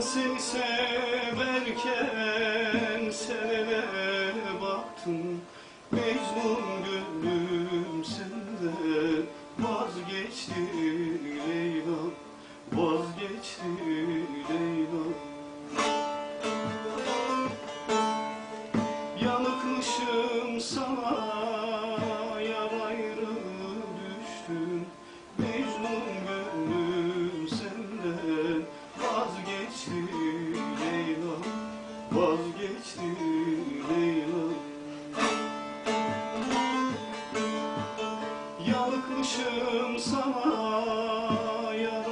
sensin severken senele baktım. Mecnun gönlüm senden vazgeçti. Yanıkmışım sana yar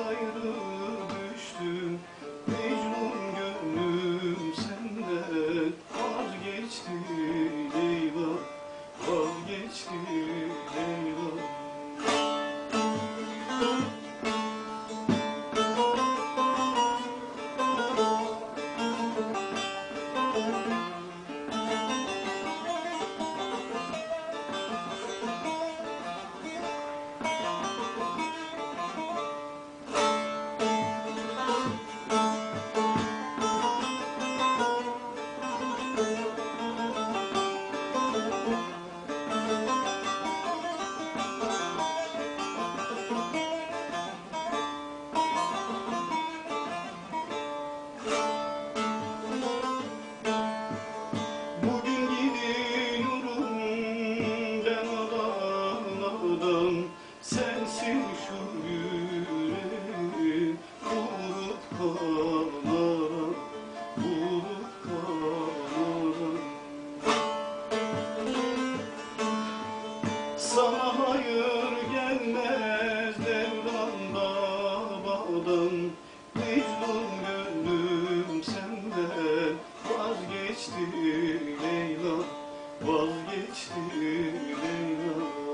düştüm Mecnun gönlüm senden vazgeçti Leyla. Vazgeçti Leyla Sensin şu yüreği Vurup kalara Vurup kalara Sana hayır gelmez Devran davadan Mecnun gönlüm senden Vazgeçti Leyla Vazgeçti Leyla.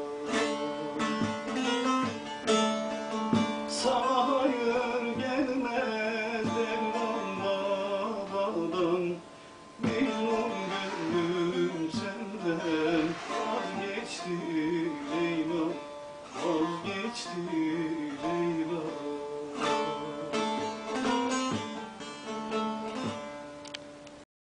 vazgeçti Leyla vazgeçti